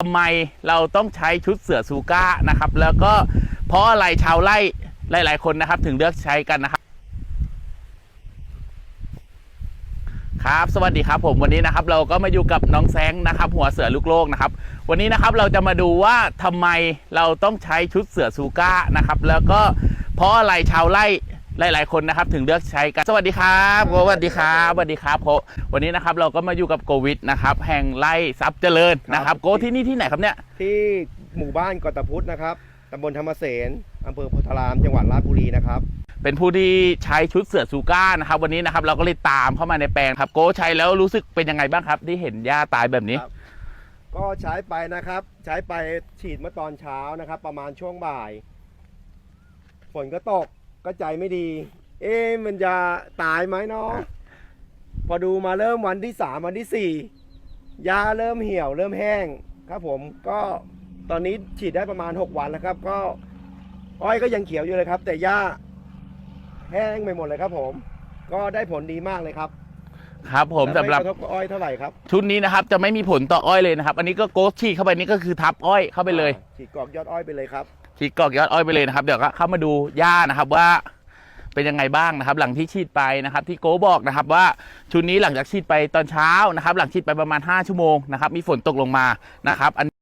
ทำไมเราต้องใช้ชุดเสือซูก้านะครับ แล้วก็เพราะอะไรชาวไร่หลาย ๆ คนนะครับ ถึงเลือกใช้กันนะครับครับสวัสดีครับผมวันนี้นะครับเราก็มาอยู่กับน้องแซงนะครับ หัวเสือลูกโลกนะครับ วันนี้นะครับเราจะมาดูว่าทำไมเราต้องใช้ชุดเสือซูก้านะครับ แล้วก็เพราะอะไรชาวไร่ หลาย ๆ คนนะครับถึงเลือกใช้กัน สวัสดีครับโกสวัสดีครับสวัสดีครับโกวันนี้นะครับเราก็มาอยู่กับโกวิดนะครับแห่งไร่ทรัพย์เจริญนะครับโกที่นี่ที่ไหนครับเนี่ยที่หมู่บ้านกอตพุทธนะครับตำบลธรรมเสนอำเภอโพธาราม จังหวัดราชบุรีนะครับเป็นผู้ที่ใช้ชุดเสือซูก้านะครับวันนี้นะครับเราก็เลยตามเข้ามาในแปลงครับ โกใช้แล้วรู้สึกเป็นยังไงบ้างครับ ที่เห็นหญ้าตายแบบนี้ ครับก็ใช้ไปนะครับ ใช้ไปฉีดเมื่อตอนเช้านะครับ ประมาณช่วงบ่าย ฝนก็ตก ก็ใจไม่ดี เอ๊ะมันจะตายไหมเนาะพอดูมาเริ่มวันที่สามวันที่สี่หญ้าเริ่มเหี่ยวเริ่มแห้งครับผมก็ตอนนี้ฉีดได้ประมาณ 6 วันแล้วครับ ก็อ้อยก็ยังเขียวอยู่เลยครับ แต่หญ้าแห้งไปหมดเลยครับ ผม ก็ได้ผลดีมากเลยครับครับ ผมสำหรับ ไม่กระทบกับอ้อยเท่าไหร่ครับชุดนี้นะครับจะไม่มีผลต่ออ้อยเลยนะครับ อันนี้ก็โกฉีดเข้าไปนี่ก็คือทับอ้อยเข้าไปเลย ฉีดกรอกยอดอ้อยไปเลยครับฉีดกอกยอดอ้อยไปเลยนะครับ เดี๋ยวก็เข้ามาดูหญ้านะครับว่าเป็นยังไงบ้างนะครับ หลังที่ฉีดไปนะครับ ที่โกบอกนะครับว่าชุดนี้หลังจากฉีดไปตอนเช้านะครับ หลังฉีดไปประมาณ 5 ชั่วโมงนะครับมีฝนตกลงมานะครับอัน